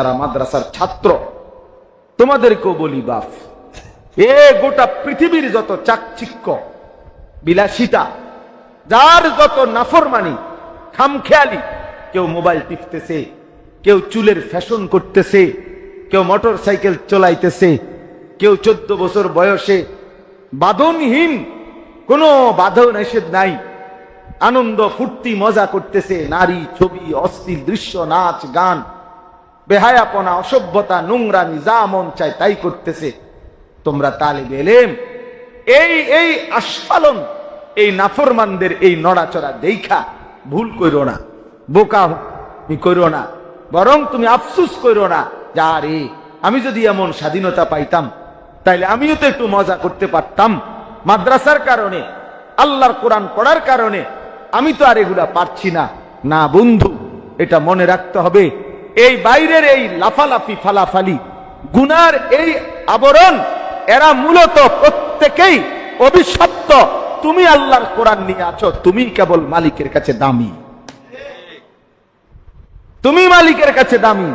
তারা মাদ্রাসার ছাত্র। তোমাদেরকেও বলি বাপ এ গোটা পৃথিবীর যত চাকচিক্য, বিলাসিতা, যার যত নাফরমানি, খামখেয়ালি, কেউ মোবাইল টিপতেছে, কেউ চুলের ফ্যাশন করতেছে, কেউ মোটর সাইকেল চলাইতেছে, কেউ চোদ্দ বছর বয়সে বাদনহীন, কোনো বাধন নিষেধ নাই, আনন্দ ফুর্তি মজা করতেছে, নারী ছবি অস্থির দৃশ্য, নাচ, গান। বেহায়াপনা অসভ্যতা নোংরামি যা মন চায় তাই করতেছে। তোমরা তালিব এলেম। এই এই আস্ফালন, এই নাফরমানদের এই নড়াচড়া দেখা ভুল কইরো না, বোকা কইরো না, বরং তুমি আফসুস কইরো না যা রে আমি যদি এমন স্বাধীনতা পাইতাম, তাইলে আমিও তো একটু মজা করতে পারতাম। মাদ্রাসার কারণে, আল্লাহর কোরআন পড়ার কারণে, আমি তো আর এগুলা পারছি না। না বন্ধু, এটা মনে রাখতে হবে। এই বাইরের এই লাফালাফি, ফালাফালি, গুনার এই আবরণ, এরা মূলত প্রত্যেকেই অভিশপ্ত। তুমি আল্লাহর কোরআন নিয়ে আছো, তুমি কেবল মালিকের কাছে দামি। তুমি মালিকের কাছে দামি।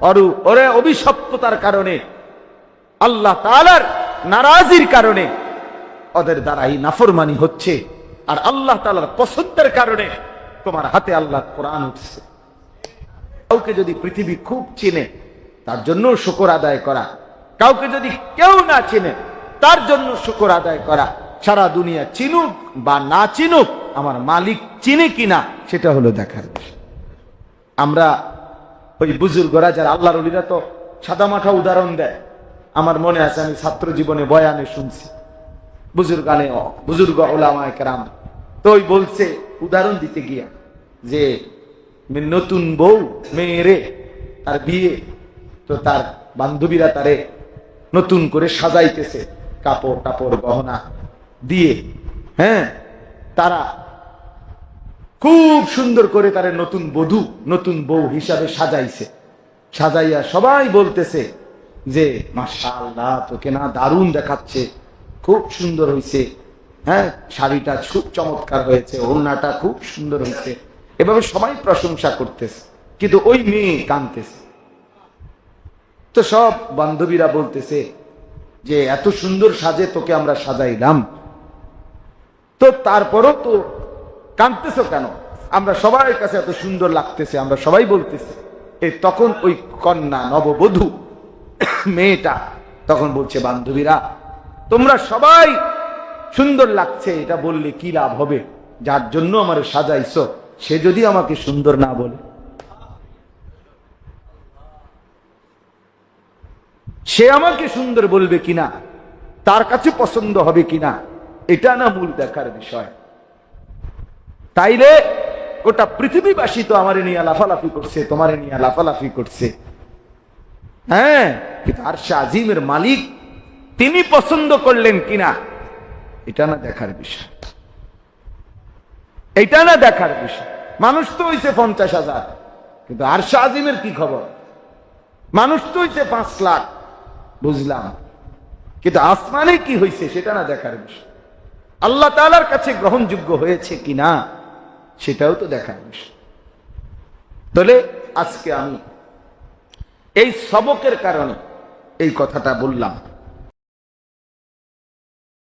অরু, ওরে অভিশপ্ততার কারণে, আল্লাহ তালার নারাজির কারণে, ওদের দ্বারা এই নাফরমানি হচ্ছে। আর আল্লাহ তালার পছন্দের কারণে, তোমার হাতে আল্লাহ কোরআন উঠছে। কাউকে যদি পৃথিবী খুব চিনে, তার জন্য শুকর আদায় করা। কাউকে যদি কেউ না চিনে, তার জন্য শুকর আদায় করা। সারা দুনিয়া চিনুক বা না চিনুক, আমার মালিক চিনে কিনা, সেটা হলো দেখার আমরা ওই বুজুর্গরা যারা আল্লাহর অলিরা তো সাদামাঠা উদাহরণ দেয়। আমার মনে আছে, আমি ছাত্র জীবনে বয়ানে শুনছি। বুজুর্গানে, বুজুর্গ ওলামায় কেরাম তো ওই বলছে, উদাহরণ দিতে গিয়া যে নতুন বউ মেয়েরে তার বিয়ে। তো তার বান্ধবীরা তারে নতুন করে সাজাইতেছে, কাপড় টাপড়, গহনা দিয়ে। হ্যাঁ? তারা খুব সুন্দর করে তারে নতুন বধূ, নতুন বউ হিসাবে সাজাইছে। সাজাইয়া সবাই বলতেছে যে, মাশাআল্লাহ, তোকে না দারুণ দেখাচ্ছে। খুব সুন্দর হয়েছে হ্যাঁ? শাড়িটা খুব চমৎকার হয়েছে, ওড়নাটা খুব সুন্দর হয়েছে এভাবে সবাই প্রশংসা করতেছে, কিন্তু ওই মেয়ে কানতেছে তো সব বান্ধবীরা বলতেছে যে, এত সুন্দর সাজে তোকে আমরা সাজাইলাম। তো তারপরও তো কাঁদতেছো কেন? আমরা সবার কাছে এত সুন্দর লাগতেছে, আমরা সবাই বলতেছি। এই তখন ওই কন্যা নববধূ মেয়েটা তখন বলছে, বান্ধবীরা, তোমরা সবাই সুন্দর লাগছে, এটা বললে কি লাভ হবে? যার জন্য আমার সাজাইছো। সে যদি আমাকে সুন্দর না বলে, সে আমাকে সুন্দর বলবে কিনা, তার কাছে পছন্দ হবে কিনা, এটা না মূল দেখার বিষয়। তাইলে গোটা পৃথিবীবাসী তো আমার নিয়ে লাফালাফি করছে, তোমার নিয়ে লাফালাফি করছে। হ্যাঁ কিন্তু আর আজিমের মালিক, তিনি পছন্দ করলেন কিনা, এটা না দেখার বিষয়। এটা না দেখার বিষয়। মানুষ তো হইছে পঞ্চাশ হাজার। কিন্তু আর আজিমের কি খবর? মানুষ তো হইছে পাঁচ লাখ। বুঝলাম। কিন্তু আসমানে কি হয়েছে সেটা না দেখার বিষয়। আল্লাহ তালার কাছে গ্রহণযোগ্য হয়েছে কিনা, সেটাও তো দেখার বিষয়। তাহলে আজকে আমি এই সবকের কারণে এই কথাটা বললাম।